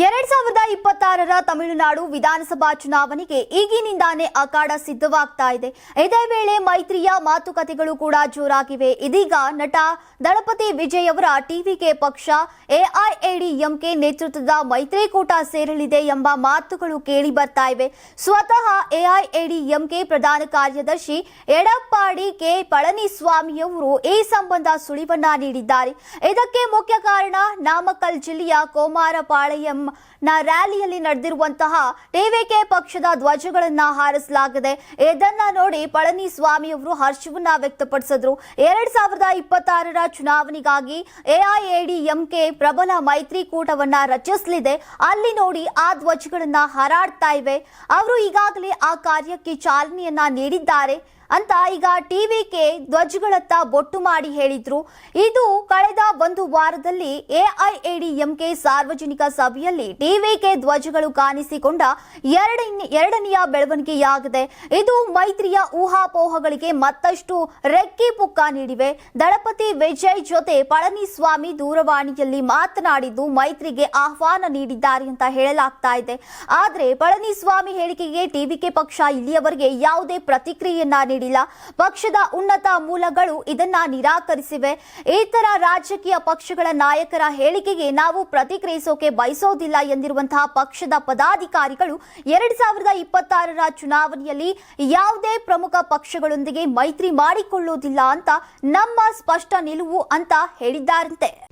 ಎರಡ್ ಸಾವಿರದ ಇಪ್ಪತ್ತಾರರ ತಮಿಳುನಾಡು ವಿಧಾನಸಭಾ ಚುನಾವಣೆಗೆ ಈಗಿನಿಂದಾನೇ ಅಖಾಡ ಸಿದ್ಧವಾಗ್ತಾ ಇದೆ. ಇದೇ ವೇಳೆ ಮೈತ್ರಿಯ ಮಾತುಕತೆಗಳು ಕೂಡ ಜೋರಾಗಿವೆ. ಇದೀಗ ನಟ ದಳಪತಿ ವಿಜಯ್ ಅವರ ಟಿವಿಕೆ ಪಕ್ಷ ಎಐಎಡಿಎಂಕೆ ನೇತೃತ್ವದ ಮೈತ್ರಿಕೂಟ ಸೇರಲಿದೆ ಎಂಬ ಮಾತುಗಳು ಕೇಳಿ ಬರ್ತಾ ಇವೆ. ಸ್ವತಃ ಎಐಎಡಿಎಂಕೆ ಪ್ರಧಾನ ಕಾರ್ಯದರ್ಶಿ ಎಡಪ್ಪಾಡಿ ಕೆ ಪಳನಿಸ್ವಾಮಿಯವರು ಈ ಸಂಬಂಧ ಸುಳಿವನ್ನ ನೀಡಿದ್ದಾರೆ. ಇದಕ್ಕೆ ಮುಖ್ಯ ಕಾರಣ ನಾಮಕ್ಕಲ್ ಜಿಲ್ಲೆಯ ಕೋಮಾರಪಾಳ್ಯಂ ನ ರ್ಯಾಲಿಯಲ್ಲಿ ನಡೆದಿರುವಂತಹ ಟಿವಿಕೆ ಪಕ್ಷದ ಧ್ವಜಗಳನ್ನ ಹಾರಿಸಲಾಗಿದೆ. ಇದನ್ನ ನೋಡಿ ಪಳನಿಸ್ವಾಮಿಯವರು ಹರ್ಷವನ್ನ ವ್ಯಕ್ತಪಡಿಸಿದ್ರು. ಎರಡ್ ಸಾವಿರದ ಇಪ್ಪತ್ತಾರರ ಚುನಾವಣೆಗಾಗಿ ಎಐಎಡಿಎಂಕೆ ಪ್ರಬಲ ಮೈತ್ರಿಕೂಟವನ್ನ ರಚಿಸಲಿದೆ. ಅಲ್ಲಿ ನೋಡಿ ಆ ಧ್ವಜಗಳನ್ನ ಹಾರಾಡ್ತಾ ಇವೆ. ಅವರು ಈಗಾಗಲೇ ಆ ಕಾರ್ಯಕ್ಕೆ ಚಾಲನೆಯನ್ನ ನೀಡಿದ್ದಾರೆ. ಅಂತ ಈಗ ಟಿವಿಕೆ ಧ್ವಜಗಳತ್ತ ಬೊಟ್ಟು ಮಾಡಿ ಹೇಳಿದ್ರು. ಇದು ಕಳೆದ ಒಂದು ವಾರದಲ್ಲಿ ಎಐಎಡಿಎಂಕೆ ಸಾರ್ವಜನಿಕ ಸಭೆಯಲ್ಲಿ ಟಿವಿಕೆ ಧ್ವಜಗಳು ಕಾಣಿಸಿಕೊಂಡ ಎರಡನೇ ಎರಡನೆಯ ಬೆಳವಣಿಗೆಯಾಗಿದೆ. ಇದು ಮೈತ್ರಿಯ ಊಹಾಪೋಹಗಳಿಗೆ ಮತ್ತಷ್ಟು ರೆಕ್ಕಿ ಪುಕ್ಕ ನೀಡಿವೆ. ದಳಪತಿ ವಿಜಯ್ ಜೊತೆ ಪಳನಿಸ್ವಾಮಿ ದೂರವಾಣಿಯಲ್ಲಿ ಮಾತನಾಡಿದ್ದು ಮೈತ್ರಿಗೆ ಆಹ್ವಾನ ನೀಡಿದ್ದಾರೆ ಅಂತ ಹೇಳಲಾಗ್ತಾ ಇದೆ. ಆದ್ರೆ ಪಳನಿಸ್ವಾಮಿ ಹೇಳಿಕೆಗೆ ಟಿವಿಕೆ ಪಕ್ಷ ಇಲ್ಲಿಯವರೆಗೆ ಯಾವುದೇ ಪ್ರತಿಕ್ರಿಯೆಯನ್ನ ನೀಡಿಲ್ಲ. ಪಕ್ಷದ ಉನ್ನತ ಮೂಲಗಳು ಇದನ್ನ ನಿರಾಕರಿಸಿವೆ. ಇತರ ರಾಜಕೀಯ ಪಕ್ಷಗಳ ನಾಯಕರ ಹೇಳಿಕೆಗೆ ನಾವು ಪ್ರತಿಕ್ರಿಯಿಸೋಕೆ ಬಯಸೋದಿಲ್ಲ ಎಂದಿರುವಂತಹ ಪಕ್ಷದ ಪದಾಧಿಕಾರಿಗಳು ಎರಡ್ ಸಾವಿರದ ಇಪ್ಪತ್ತಾರರ ಚುನಾವಣೆಯಲ್ಲಿ ಯಾವುದೇ ಪ್ರಮುಖ ಪಕ್ಷಗಳೊಂದಿಗೆ ಮೈತ್ರಿ ಮಾಡಿಕೊಳ್ಳುವುದಿಲ್ಲ ಅಂತ ನಮ್ಮ ಸ್ಪಷ್ಟ ನಿಲುವು ಅಂತ ಹೇಳಿದ್ದಾರಂತೆ.